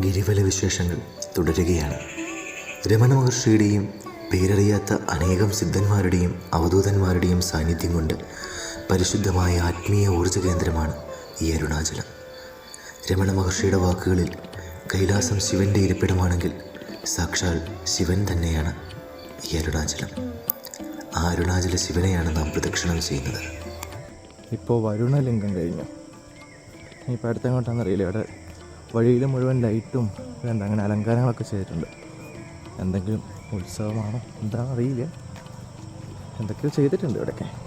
ഗിരിവല വിശേഷങ്ങൾ തുടരുകയാണ്. രമണ മഹർഷിയുടെയും പേരറിയാത്ത അനേകം സിദ്ധന്മാരുടെയും അവധൂതന്മാരുടെയും സാന്നിധ്യം കൊണ്ട് പരിശുദ്ധമായ ആത്മീയ ഊർജ കേന്ദ്രമാണ് ഈ അരുണാചലം. രമണ മഹർഷിയുടെ വാക്കുകളിൽ കൈലാസം ശിവന്റെ ഇരിപ്പിടമാണെങ്കിൽ സാക്ഷാൽ ശിവൻ തന്നെയാണ് ഈ അരുണാചലം. ആ അരുണാചല ശിവനെയാണ് നാം പ്രദക്ഷിണം ചെയ്യുന്നത്. ഇപ്പോൾ വരുണലിംഗം കഴിഞ്ഞു. ഇപ്പോൾ അടുത്തെങ്ങോട്ടാണെന്ന് അറിയില്ല ഇവിടെ വഴിയിൽ മുഴുവൻ ലൈറ്റും എന്താ അങ്ങനെ അലങ്കാരങ്ങളൊക്കെ ചെയ്തിട്ടുണ്ട്. എന്തെങ്കിലും ഉത്സവമാണോ? എന്താണെന്ന് അറിയില്ല. എന്തൊക്കെയോ ചെയ്തിട്ടുണ്ട് ഇവിടെയൊക്കെ.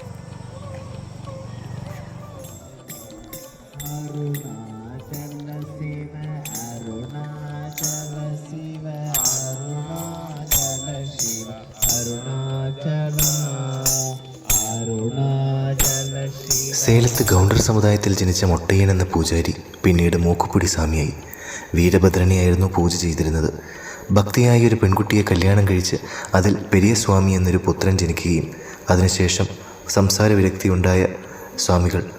സേലത്ത് ഗൗണ്ടർ സമുദായത്തിൽ ജനിച്ച മൊട്ടയ്യൻ എന്ന പൂജാരി പിന്നീട് മൂക്കുപ്പുടി സ്വാമിയായി. വീരഭദ്രനെയായിരുന്നു പൂജ ചെയ്തിരുന്നത്. ഭക്തിയായ ഒരു പെൺകുട്ടിയെ കല്യാണം കഴിച്ച് അതിൽ പെരിയ സ്വാമി എന്നൊരു പുത്രൻ ജനിക്കുകയും അതിനുശേഷം സംസാര വിരക്തി ഉണ്ടായ സ്വാമികൾ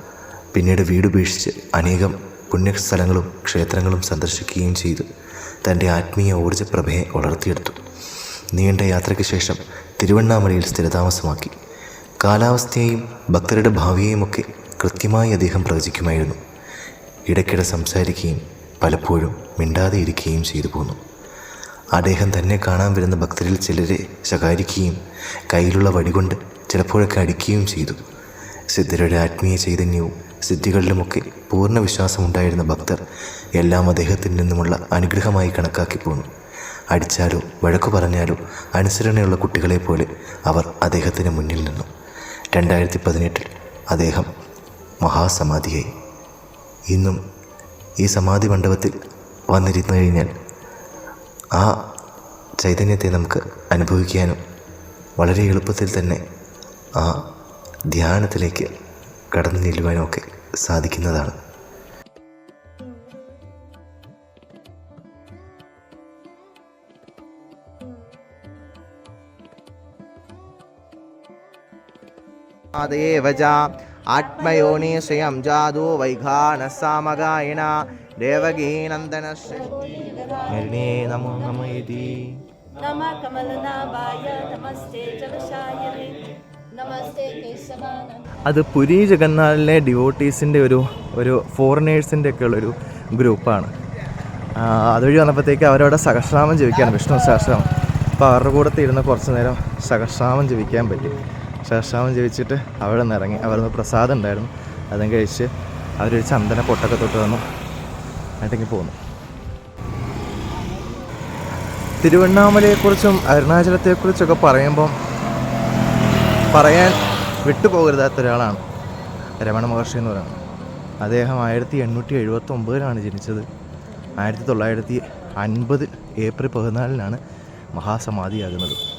പിന്നീട് വീടുപേക്ഷിച്ച് അനേകം പുണ്യസ്ഥലങ്ങളും ക്ഷേത്രങ്ങളും സന്ദർശിക്കുകയും ചെയ്തു. തന്റെ ആത്മീയ ഊർജപ്രഭയെ വളർത്തിയെടുത്തു. നീണ്ട യാത്രയ്ക്ക് ശേഷം തിരുവണ്ണാമലയിൽ സ്ഥിരതാമസമാക്കി. കാലാവസ്ഥയെയും ഭക്തരുടെ ഭാവിയെയുമൊക്കെ കൃത്യമായി അദ്ദേഹം പ്രവചിക്കുമായിരുന്നു. ഇടയ്ക്കിടെ സംസാരിക്കുകയും പലപ്പോഴും മിണ്ടാതെ ഇരിക്കുകയും ചെയ്തു പോന്നു. അദ്ദേഹം തന്നെ കാണാൻ വരുന്ന ഭക്തരിൽ ചിലരെ ശകാരിക്കുകയും കയ്യിലുള്ള വടികൊണ്ട് ചിലപ്പോഴൊക്കെ അടിക്കുകയും ചെയ്തു. സിദ്ധരുടെ ആത്മീയ ചൈതന്യവും സിദ്ധികളിലുമൊക്കെ പൂർണ വിശ്വാസമുണ്ടായിരുന്ന ഭക്തർ എല്ലാം അദ്ദേഹത്തിൽ നിന്നുമുള്ള അനുഗ്രഹമായി കണക്കാക്കി പോന്നു. അടിച്ചാലോ വഴക്കു പറഞ്ഞാലോ അനുസരണയുള്ള കുട്ടികളെ പോലെ അവർ അദ്ദേഹത്തിന് മുന്നിൽ നിന്നു. രണ്ടായിരത്തി പതിനെട്ടിൽ അദ്ദേഹം മഹാസമാധിയായി. ഇന്നും ഈ സമാധി മണ്ഡപത്തിൽ വന്നിരുന്നു കഴിഞ്ഞാൽ ആ ചൈതന്യത്തെ നമുക്ക് അനുഭവിക്കാനും വളരെ എളുപ്പത്തിൽ തന്നെ ആ ധ്യാനത്തിലേക്ക് കടന്നു ചെല്ലുവാനും ഒക്കെ സാധിക്കുന്നതാണ്. देव ആത്മയോനീശ്രിയം ജാതു വൈഘാനസാമകായിണ ദേവകീനന്ദന ശ്രീ നമോ നമസ്തേ അത് പുരി ജഗന്നാഥിലെ ഡിവോട്ടീസിന്റെ ഒരു ഒരു ഫോറിനേഴ്സിന്റെ ഒക്കെ ഉള്ളൊരു ഗ്രൂപ്പാണ് അതുവഴി വന്നപ്പോഴത്തേക്ക് അവരവിടെ സഹസ്രാമം ജീവിക്കാൻ വിഷ്ണു സഹസ്രാമം. അപ്പോൾ അവരുടെ കൂടെ തീരുന്ന കുറച്ച് നേരം സഹസ്രാമം ജീവിക്കാൻ പറ്റി. സഹസ്രാമം ജപിച്ചിട്ട് അവിടെ നിന്ന് ഇറങ്ങി. അവിടെ നിന്ന് പ്രസാദം ഉണ്ടായിരുന്നു. അതും കഴിച്ച് അവരൊരു ചന്ദന പൊട്ടൊക്കെ തൊട്ട് വന്നു. എന്നിട്ടെങ്കിൽ പോന്നു. തിരുവണ്ണാമലയെക്കുറിച്ചും അരുണാചലത്തെക്കുറിച്ചൊക്കെ പറയുമ്പം പറയാൻ വിട്ടുപോകരുതാത്ത ഒരാളാണ് രമണ മഹർഷി എന്ന് പറയുന്നത്. അദ്ദേഹം ആയിരത്തി എണ്ണൂറ്റി എഴുപത്തി ഒമ്പതിലാണ് ജനിച്ചത്. ആയിരത്തി തൊള്ളായിരത്തി അൻപത് ഏപ്രിൽ പതിനാലിനാണ് മഹാസമാധിയാകുന്നത്.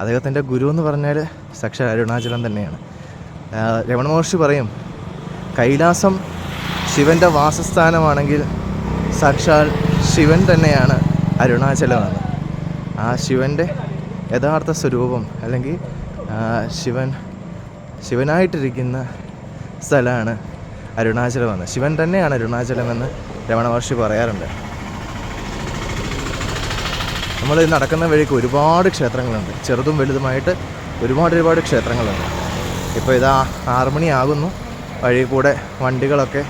അദ്ദേഹത്തിന്റെ ഗുരു എന്ന് പറഞ്ഞാൽ സാക്ഷാൽ അരുണാചലം തന്നെയാണ്. രമണ മഹർഷി പറയും കൈലാസം ശിവന്റെ വാസസ്ഥാനമാണെങ്കിൽ സാക്ഷാൽ ശിവൻ തന്നെയാണ് അരുണാചലമെന്ന് ആ ശിവന്റെ യഥാർത്ഥ സ്വരൂപം അല്ലെങ്കിൽ ശിവൻ ശിവനായിട്ടിരിക്കുന്ന സ്ഥലമാണ് അരുണാചലമെന്ന് ശിവൻ തന്നെയാണ് അരുണാചലമെന്ന് രമണ മഹർഷി പറയാറുണ്ട്. നമ്മൾ നടക്കുന്ന വഴിക്ക് ഒരുപാട് ക്ഷേത്രങ്ങളുണ്ട്. ചെറുതും വലുതുമായിട്ട് ഒരുപാട് ഒരുപാട് ക്ഷേത്രങ്ങളുണ്ട്. ഇപ്പോൾ ഇതാ ആറുമണിയാകുന്നു വഴി കൂടെ വണ്ടികളൊക്കെ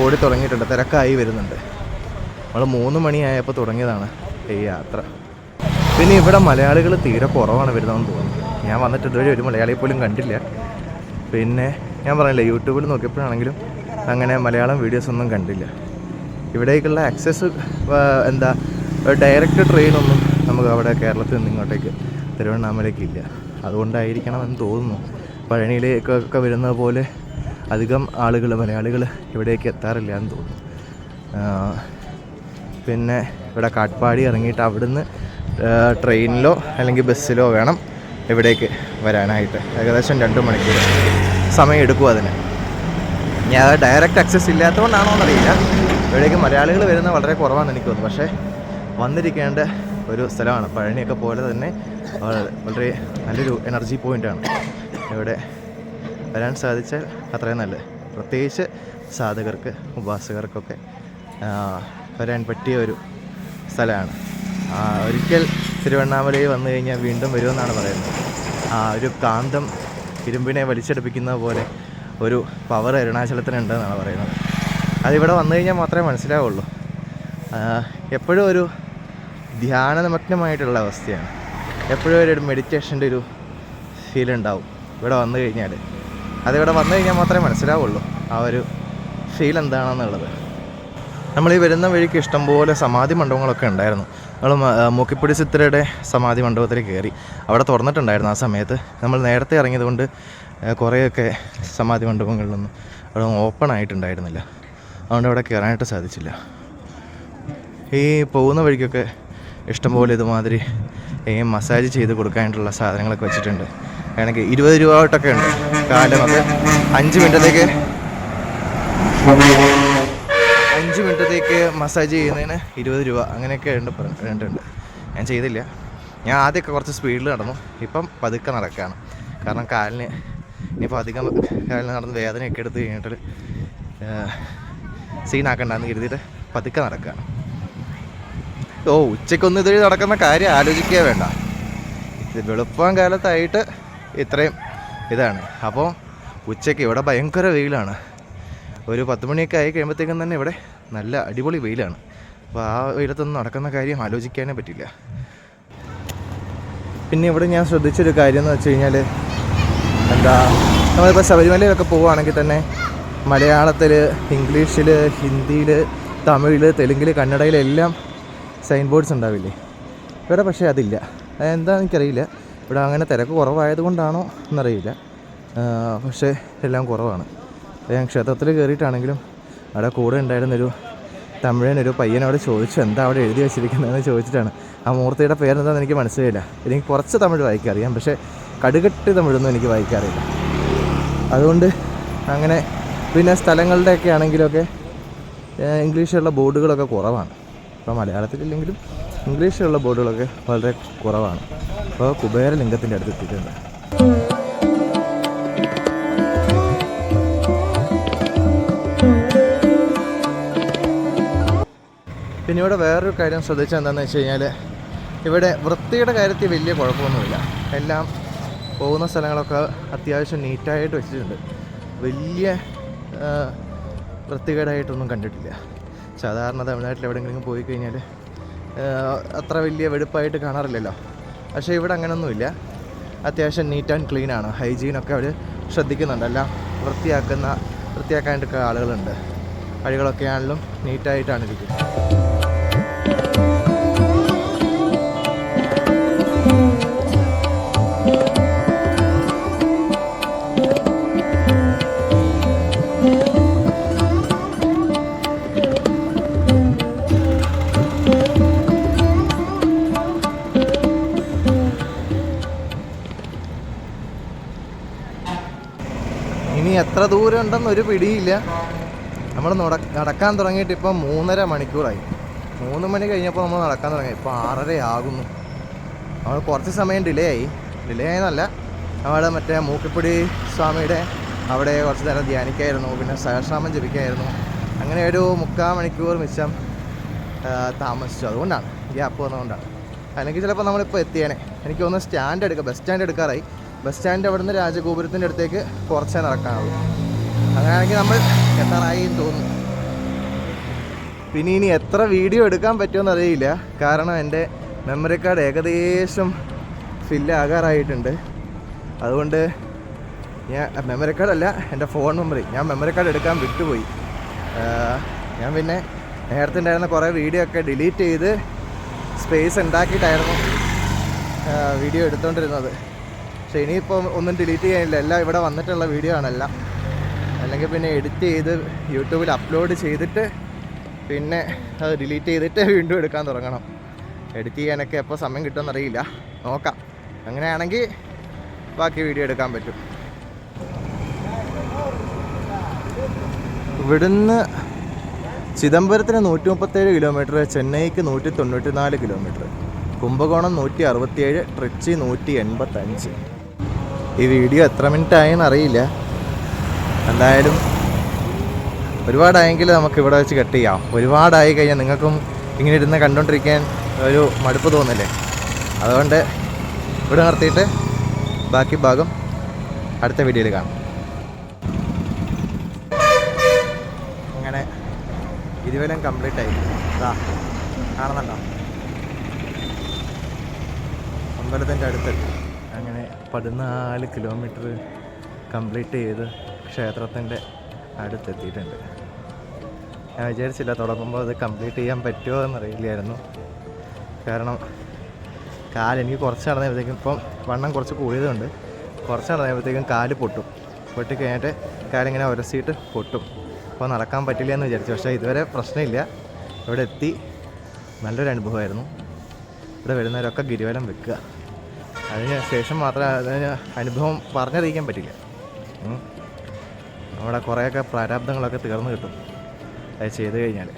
ഓടി തുടങ്ങിയിട്ടുണ്ട്. തിരക്കായി വരുന്നുണ്ട്. നമ്മൾ മൂന്ന് മണിയായപ്പോൾ തുടങ്ങിയതാണ് ഈ യാത്ര. പിന്നെ ഇവിടെ മലയാളികൾ തീരെ കുറവാണ് വരുന്നതെന്ന് തോന്നുന്നു. ഞാൻ വന്നിട്ട് ഇതുവരെ ഒരു മലയാളിയെ പോലും കണ്ടില്ല. പിന്നെ ഞാൻ പറഞ്ഞില്ല യൂട്യൂബിൽ നോക്കിയപ്പോഴാണെങ്കിലും അങ്ങനെ മലയാളം വീഡിയോസ് ഒന്നും കണ്ടില്ല. ഇവിടേക്കുള്ള ആക്സസ് എന്താ ഡയറക്റ്റ് ട്രെയിനൊന്നും നമുക്ക് അവിടെ കേരളത്തിൽ നിന്ന് ഇങ്ങോട്ടേക്ക് തിരുവണ്ണാമലയ്ക്ക് ഇല്ല അതുകൊണ്ടായിരിക്കണം എന്ന് തോന്നുന്നു. പഴനിയിലേക്കൊക്കെ വരുന്നത് പോലെ അധികം ആളുകൾ മലയാളികൾ ഇവിടേക്ക് എത്താറില്ല എന്ന് തോന്നുന്നു പിന്നെ ഇവിടെ കാട്ട്പാടി ഇറങ്ങിയിട്ട് അവിടുന്ന് ട്രെയിനിലോ അല്ലെങ്കിൽ ബസ്സിലോ വേണം ഇവിടേക്ക് വരാനായിട്ട്. ഏകദേശം രണ്ട് മണിക്കൂർ സമയം എടുക്കും അതിന്. ഞാൻ ഡയറക്റ്റ് ആക്സസ് ഇല്ലാത്തതുകൊണ്ടാണോ എന്നറിയില്ല ഇവിടേക്ക് മലയാളികൾ വരുന്ന വളരെ കുറവാണെന്ന് എനിക്ക് തോന്നുന്നു. പക്ഷേ വന്നിരിക്കേണ്ട ഒരു സ്ഥലമാണ്. പഴനിയൊക്കെ പോലെ തന്നെ വളരെ നല്ലൊരു എനർജി പോയിന്റാണ് ഇവിടെ വരാൻ സാധിച്ചാൽ അത്രയും നല്ലത്. പ്രത്യേകിച്ച് സാധകർക്ക് ഉപാസകർക്കൊക്കെ വരാൻ പറ്റിയ ഒരു സ്ഥലമാണ്. ഒരിക്കൽ തിരുവണ്ണാമലയിൽ വന്നു കഴിഞ്ഞാൽ വീണ്ടും വരുമെന്നാണ് പറയുന്നത്. ആ ഒരു കാന്തം ഇരുമ്പിനെ വലിച്ചെടുപ്പിക്കുന്ന പോലെ ഒരു പവർ അരുണാചലത്തിനുണ്ടെന്നാണ് പറയുന്നത്. അതിവിടെ വന്നു കഴിഞ്ഞാൽ മാത്രമേ മനസ്സിലാവുള്ളൂ. എപ്പോഴും ഒരു ധ്യാനനിമഗ്നമായിട്ടുള്ള അവസ്ഥയാണ്. എപ്പോഴും ഒരു മെഡിറ്റേഷന്റെ ഒരു ഫീൽ ഉണ്ടാവും. ഇവിടെ വന്നു കഴിഞ്ഞാൽ. അതിവിടെ വന്നു കഴിഞ്ഞാൽ മാത്രമേ മനസ്സിലാവുള്ളൂ ആ ഒരു ഫീൽ എന്താണെന്നുള്ളത്. നമ്മൾ ഈ വരുന്ന വഴിക്ക് ഇഷ്ടംപോലെ സമാധി മണ്ഡപങ്ങളൊക്കെ ഉണ്ടായിരുന്നു. നമ്മൾ മൂക്കിപ്പൊടി ചിത്രയുടെ സമാധി മണ്ഡപത്തിൽ കയറി. അവിടെ തുറന്നിട്ടുണ്ടായിരുന്നു ആ സമയത്ത്. നമ്മൾ നേരത്തെ ഇറങ്ങിയതുകൊണ്ട് കുറേയൊക്കെ സമാധി മണ്ഡപങ്ങളിലൊന്നും അവിടെ ഓപ്പൺ ആയിട്ടുണ്ടായിരുന്നില്ല. അതുകൊണ്ട് അവിടെ കയറാനായിട്ട് സാധിച്ചില്ല. ഈ പോകുന്ന വഴിക്കൊക്കെ ഇഷ്ടംപോലെ ഇതുമാതിരി മസാജ് ചെയ്ത് കൊടുക്കാനായിട്ടുള്ള സാധനങ്ങളൊക്കെ വെച്ചിട്ടുണ്ട്. വേണമെങ്കിൽ ഇരുപത് രൂപ തൊട്ടൊക്കെ ഉണ്ട് കാലമൊക്കെ അഞ്ച് മിനിറ്റത്തേക്ക് അഞ്ച് മിനിറ്റത്തേക്ക് മസാജ് ചെയ്യുന്നതിന് ഇരുപത് രൂപ അങ്ങനെയൊക്കെ ഉണ്ട് പറഞ്ഞിട്ടുണ്ട് ഞാൻ ചെയ്തില്ല. ഞാൻ ആദ്യമൊക്കെ കുറച്ച് സ്പീഡിൽ നടന്നു. ഇപ്പം പതുക്കെ നടക്കുകയാണ്. കാരണം കാലിന് ഇനിയിപ്പോൾ അധികം കാലിന് നടന്ന് വേദനയൊക്കെ എടുത്ത് കഴിഞ്ഞിട്ട് സീനാക്കണ്ടെന്ന് കരുതിയിട്ട് പതുക്കെ നടക്കുകയാണ്. ഓ ഉച്ചയ്ക്കൊന്നും ഇതിൽ നടക്കുന്ന കാര്യം ആലോചിക്കുക വേണ്ട. ഇത് വെളുപ്പം കാലത്തായിട്ട് ഇത്രയും ഇതാണ്. അപ്പോൾ ഉച്ചയ്ക്ക് ഇവിടെ ഭയങ്കര വെയിലാണ്. ഒരു പത്ത് മണിയൊക്കെ ആയി കഴിയുമ്പോഴത്തേക്കും തന്നെ ഇവിടെ നല്ല അടിപൊളി വെയിലാണ്. അപ്പോൾ ആ വെയിലത്തൊന്നും നടക്കുന്ന കാര്യം ആലോചിക്കാനേ പറ്റില്ല. പിന്നെ ഇവിടെ ഞാൻ ശ്രദ്ധിച്ചൊരു കാര്യം എന്ന് വെച്ച് കഴിഞ്ഞാൽ എന്താ നമ്മളിപ്പോൾ ശബരിമലയിലൊക്കെ പോവുകയാണെങ്കിൽ തന്നെ മലയാളത്തിൽ ഇംഗ്ലീഷിൽ ഹിന്ദിയിൽ തമിഴിൽ തെലുങ്കിൽ കന്നഡയിലെല്ലാം സൈൻ ബോർഡ്സ് ഉണ്ടാവില്ലേ? ഇവിടെ പക്ഷേ അതില്ല. എന്താണെന്ന് എനിക്കറിയില്ല. ഇവിടെ അങ്ങനെ തിരക്ക് കുറവായതുകൊണ്ടാണോ എന്നറിയില്ല. പക്ഷേ എല്ലാം കുറവാണ്. ഞാൻ ക്ഷേത്രത്തിൽ കയറിയിട്ടാണെങ്കിലും അവിടെ കൂടെ ഉണ്ടായിരുന്നൊരു തമിഴനൊരു പയ്യനോട് ചോദിച്ചു എന്താ അവിടെ എഴുതി വെച്ചിരിക്കുന്നതെന്ന്? ചോദിച്ചിട്ടാണ്. ആ മൂർത്തിയുടെ പേരെന്താണെന്ന് എനിക്ക് മനസ്സിലായില്ല. എനിക്ക് കുറച്ച് തമിഴ് വായിക്കാൻ അറിയാം പക്ഷേ കടുകെട്ട് തമിഴൊന്നും എനിക്ക് വായിക്കാറില്ല. അതുകൊണ്ട് അങ്ങനെ പിന്നെ സ്ഥലങ്ങളുടെയൊക്കെ ആണെങ്കിലൊക്കെ ഏഹ്, ഇംഗ്ലീഷിലുള്ള ബോർഡുകളൊക്കെ കുറവാണ്. ഇപ്പോൾ മലയാളത്തിലില്ലെങ്കിലും ഇംഗ്ലീഷിലുള്ള ബോർഡുകളൊക്കെ വളരെ കുറവാണ്. അപ്പോൾ കുബേരലിംഗത്തിന്റെ അടുത്ത് എത്തിയിട്ടുണ്ട്. പിന്നെ ഇവിടെ വേറൊരു കാര്യം ശ്രദ്ധിച്ചാൽ എന്താണെന്ന് വെച്ച് കഴിഞ്ഞാൽ ഇവിടെ വൃത്തിയുടെ കാര്യത്തിൽ വലിയ കുഴപ്പമൊന്നുമില്ല. എല്ലാം പോകുന്ന സ്ഥലങ്ങളൊക്കെ അത്യാവശ്യം നീറ്റായിട്ട് വെച്ചിട്ടുണ്ട്. വലിയ വൃത്തികേടായിട്ടൊന്നും കണ്ടിട്ടില്ല. സാധാരണ തമിഴ്നാട്ടിൽ എവിടെയെങ്കിലും പോയി കഴിഞ്ഞാൽ അത്ര വലിയ വെടുപ്പായിട്ട് കാണാറില്ലല്ലോ. പക്ഷേ ഇവിടെ അങ്ങനെയൊന്നുമില്ല അത്യാവശ്യം നീറ്റ് ആൻഡ് ക്ലീൻ ആണ്. ഹൈജീനൊക്കെ അവർ ശ്രദ്ധിക്കുന്നുണ്ട്. എല്ലാം വൃത്തിയാക്കുന്ന വൃത്തിയാക്കാനായിട്ടൊക്കെ ആളുകളുണ്ട്. വഴികളൊക്കെ ആണെങ്കിലും നീറ്റായിട്ടാണ് ഇരിക്കുന്നത്. ദൂരം ഉണ്ടെന്ന് ഒരു പിടിയില്ല നമ്മൾ നടക്കാൻ തുടങ്ങിയിട്ട് ഇപ്പം മൂന്നര മണിക്കൂറായി. മൂന്ന് മണി കഴിഞ്ഞപ്പോൾ നമ്മൾ നടക്കാൻ തുടങ്ങി. ഇപ്പോൾ ആറര ആകുന്നു നമ്മൾ കുറച്ച് സമയം ഡിലേ ആയി ഡിലേ ആയെന്നല്ല അവിടെ മറ്റേ മൂക്കിപ്പൊടി സ്വാമിയുടെ അവിടെ കുറച്ച് നേരം ധ്യാനിക്കായിരുന്നു. പിന്നെ സഹസ്രാമം ജപിക്കായിരുന്നു. അങ്ങനെ ഒരു മുക്കാൽ മണിക്കൂർ മിച്ചം താമസിച്ചു. അതുകൊണ്ടാണ്. ഗ്യാപ്പ് വന്നതുകൊണ്ടാണ്. അല്ലെങ്കിൽ ചിലപ്പോൾ നമ്മളിപ്പോൾ എത്തിയേനെ. എനിക്ക് തോന്നുന്നു സ്റ്റാൻഡ് എടുക്കുക ബസ് സ്റ്റാൻഡ് എടുക്കാറായി. ബസ് സ്റ്റാൻഡ് അവിടുന്ന് രാജഗോപുരത്തിന്റെ അടുത്തേക്ക് കുറച്ചേ നടക്കാനുള്ളൂ. അങ്ങനെയാണെങ്കിൽ നമ്മൾ എത്താറായി എന്ന് തോന്നുന്നു. പിന്നെ ഇനി എത്ര വീഡിയോ എടുക്കാൻ പറ്റുമെന്ന് അറിയില്ല. കാരണം എന്റെ മെമ്മറി കാർഡ് ഏകദേശം ഫില്ലാകാറായിട്ടുണ്ട് അതുകൊണ്ട് ഞാൻ മെമ്മറി കാർഡല്ല എന്റെ ഫോൺ മെമ്മറി ഞാൻ മെമ്മറി കാർഡ് എടുക്കാൻ വിട്ടുപോയി. ഞാൻ പിന്നെ നേരത്തെ ഉണ്ടായിരുന്ന കുറേ വീഡിയോ ഒക്കെ ഡിലീറ്റ് ചെയ്ത് സ്പേസ് ഉണ്ടാക്കിയിട്ടായിരുന്നു വീഡിയോ എടുത്തുകൊണ്ടിരുന്നത് പക്ഷേ ഇനിയിപ്പോൾ ഒന്നും ഡിലീറ്റ് ചെയ്യാനില്ല. എല്ലാം ഇവിടെ വന്നിട്ടുള്ള വീഡിയോ ആണെല്ലാം. അല്ലെങ്കിൽ പിന്നെ എഡിറ്റ് ചെയ്ത് യൂട്യൂബിൽ അപ്ലോഡ് ചെയ്തിട്ട് പിന്നെ അത് ഡിലീറ്റ് ചെയ്തിട്ട് വീണ്ടും എടുക്കാൻ തുടങ്ങണം. എഡിറ്റ് ചെയ്യാനൊക്കെ എപ്പോൾ സമയം കിട്ടുമെന്നറിയില്ല. നോക്കാം. അങ്ങനെയാണെങ്കിൽ ബാക്കി വീഡിയോ എടുക്കാൻ പറ്റും. ഇവിടുന്ന് ചിദംബരത്തിന് നൂറ്റി മുപ്പത്തേഴ് കിലോമീറ്റർ ചെന്നൈക്ക് നൂറ്റി തൊണ്ണൂറ്റി നാല് കിലോമീറ്റർ കുംഭകോണം നൂറ്റി അറുപത്തിയേഴ് ട്രിച്ചി നൂറ്റി എൺപത്തഞ്ച് ഈ വീഡിയോ എത്ര മിനിറ്റ് ആയെന്ന് അറിയില്ല. എന്തായാലും ഒരുപാടായെങ്കിൽ നമുക്ക് ഇവിടെ വെച്ച് കട്ട് ചെയ്യാം. ഒരുപാടായി കഴിഞ്ഞാൽ നിങ്ങൾക്കും ഇങ്ങനെ ഇരുന്ന് കണ്ടുകൊണ്ടിരിക്കാൻ ഒരു മടുപ്പ് തോന്നില്ലേ? അതുകൊണ്ട് ഇവിടെ നിർത്തിയിട്ട് ബാക്കി ഭാഗം അടുത്ത വീഡിയോയിൽ കാണാം. അങ്ങനെ ഇരുവലം കംപ്ലീറ്റ് ആയി. ഇതാ കാണുന്നുണ്ടോ? അമ്പലത്തിന്റെ അടുത്തെത്തി അങ്ങനെ പതിനാല് കിലോമീറ്റർ കംപ്ലീറ്റ് ചെയ്ത് ക്ഷേത്രത്തിന്റെ അടുത്തെത്തിയിട്ടുണ്ട്. ഞാൻ വിചാരിച്ചില്ല തുടങ്ങുമ്പോൾ അത് കംപ്ലീറ്റ് ചെയ്യാൻ പറ്റുമോ എന്നറിയില്ലായിരുന്നു. കാരണം കാലെനിക്ക് കുറച്ച് നടന്നപ്പോഴത്തേക്കും ഇപ്പം വണ്ണം കുറച്ച് കൂടിയതുകൊണ്ട് കുറച്ച് നടന്നപ്പോഴത്തേക്കും കാൽ പൊട്ടും. പൊട്ടി കഴിഞ്ഞിട്ട് കാലിങ്ങനെ ഉരസിയിട്ട് പൊട്ടും. അപ്പോൾ നടക്കാൻ പറ്റില്ല എന്ന് വിചാരിച്ചു. പക്ഷേ ഇതുവരെ പ്രശ്നമില്ല. ഇവിടെ എത്തി നല്ലൊരു അനുഭവമായിരുന്നു. ഇവിടെ വരുന്നവരൊക്കെ ഗിരിവലം വെക്കുക. അതിന് ശേഷം മാത്രമേ അതിന് അനുഭവം പറഞ്ഞറിയിക്കാൻ പറ്റില്ല. നമ്മുടെ കുറേയൊക്കെ പ്രാരാബ്ദങ്ങളൊക്കെ തീർന്നു കിട്ടും. അത് ചെയ്ത് കഴിഞ്ഞാൽ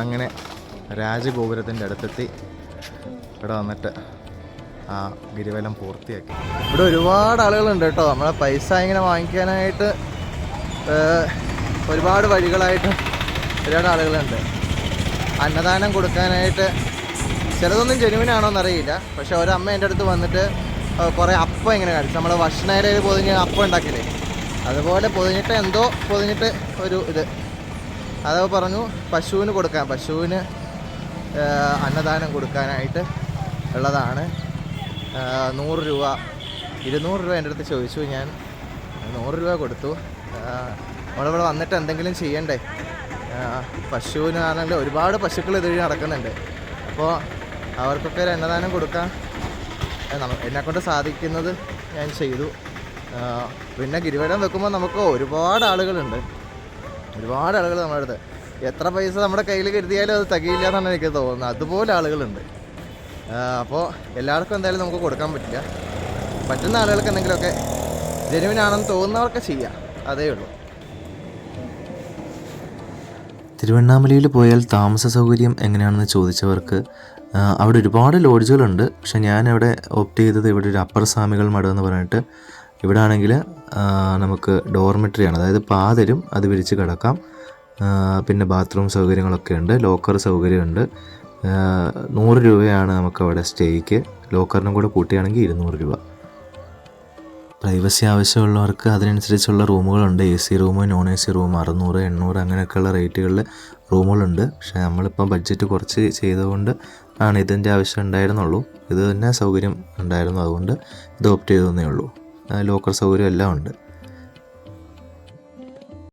അങ്ങനെ രാജഗോപുരത്തിന്റെ അടുത്തെത്തി. ഇവിടെ വന്നിട്ട് ആ ഗിരിവലം പൂർത്തിയാക്കി. ഇവിടെ ഒരുപാട് ആളുകളുണ്ട് കേട്ടോ. നമ്മളെ പൈസ ഇങ്ങനെ വാങ്ങിക്കാനായിട്ട് ഒരുപാട് വഴികളായിട്ട് ഒരുപാട് ആളുകളുണ്ട്. അന്നദാനം കൊടുക്കാനായിട്ട് ചിലതൊന്നും ജെനുവിൻ ജെനുവിനാണോ എന്നറിയില്ല പക്ഷെ ഒരമ്മ എന്റെ അടുത്ത് വന്നിട്ട് കുറേ അപ്പം ഇങ്ങനെ കാണിച്ചു. നമ്മൾ ഭക്ഷണയിലയിൽ പൊതിഞ്ഞ് അപ്പം ഉണ്ടാക്കില്ലേ? അതുപോലെ പൊതിഞ്ഞിട്ട് എന്തോ പൊതിഞ്ഞിട്ട് ഒരു ഇത്. അത് പറഞ്ഞു പശുവിന് കൊടുക്കാൻ പശുവിന് അന്നദാനം കൊടുക്കാനായിട്ട് ഉള്ളതാണ്. നൂറ് രൂപ ഇരുന്നൂറ് രൂപ എന്റെ അടുത്ത് ചോദിച്ചു ഞാൻ. നൂറ് രൂപ കൊടുത്തു. നമ്മളിവിടെ വന്നിട്ട് എന്തെങ്കിലും ചെയ്യണ്ടേ? പശുവിനാണെങ്കിൽ ഒരുപാട് പശുക്കൾ ഇതുവഴി നടക്കുന്നുണ്ട്. അപ്പോൾ അവർക്കൊക്കെ ഒരു അന്നദാനം കൊടുക്കാം. എന്നെക്കൊണ്ട് സാധിക്കുന്നത് ഞാൻ ചെയ്തു. പിന്നെ ഗിരിവേടം വെക്കുമ്പോൾ നമുക്ക് ഒരുപാട് ആളുകളുണ്ട്. ഒരുപാട് ആളുകൾ നമ്മുടെ അടുത്ത്. എത്ര പൈസ നമ്മുടെ കയ്യിൽ കരുതിയാലും അത് തികയില്ല എന്നാണ് എനിക്ക് തോന്നുന്നത്. അതുപോലെ ആളുകളുണ്ട്. അപ്പോൾ എല്ലാവർക്കും എന്തായാലും നമുക്ക് കൊടുക്കാൻ പറ്റില്ല. പറ്റുന്ന ആളുകൾക്ക് എന്തെങ്കിലുമൊക്കെ ജെനുവിനാണെന്ന് തോന്നുന്നവർക്ക് ചെയ്യാം. അതേ ഉള്ളൂ. തിരുവണ്ണാമലയിൽ പോയാൽ താമസ സൗകര്യം എങ്ങനെയാണെന്ന് ചോദിച്ചവർക്ക് അവിടെ ഒരുപാട് ലോഡ്ജുകളുണ്ട്. പക്ഷെ ഞാൻ അവിടെ ഓപ്റ്റ് ചെയ്തത് ഇവിടെ ഒരു അപ്പർ സ്വാമികൾ മഠം എന്ന് പറഞ്ഞിട്ട് ഇവിടെ ആണെങ്കിൽ നമുക്ക് ഡോർമെട്രിയാണ് അതായത് പാതരും അത് വിരിച്ച് കിടക്കാം. പിന്നെ ബാത്റൂം സൗകര്യങ്ങളൊക്കെ ഉണ്ട്. ലോക്കർ സൗകര്യമുണ്ട്. നൂറ് രൂപയാണ് നമുക്ക് അവിടെ സ്റ്റേക്ക് ലോക്കറിനും കൂടെ കൂട്ടിയാണെങ്കിൽ ഇരുന്നൂറ് രൂപ. പ്രൈവസി ആവശ്യമുള്ളവർക്ക് അതിനനുസരിച്ചുള്ള റൂമുകളുണ്ട്. A C room non A C room അറുന്നൂറ് എണ്ണൂറ് അങ്ങനെയൊക്കെയുള്ള റേറ്റുകളിൽ റൂമുകളുണ്ട്. പക്ഷേ നമ്മളിപ്പം ബഡ്ജറ്റ് കുറച്ച് ചെയ്തുകൊണ്ട് ആണ് ഇതിന്റെ ആവശ്യം ഉണ്ടായിരുന്നുള്ളൂ. ഇത് തന്നെ സൗകര്യം ഉണ്ടായിരുന്നു. അതുകൊണ്ട് ഇത് ഓപ്റ്റ് ചെയ്തതേ ഉള്ളൂ. ലോക്കർ സൗകര്യം എല്ലാം ഉണ്ട്.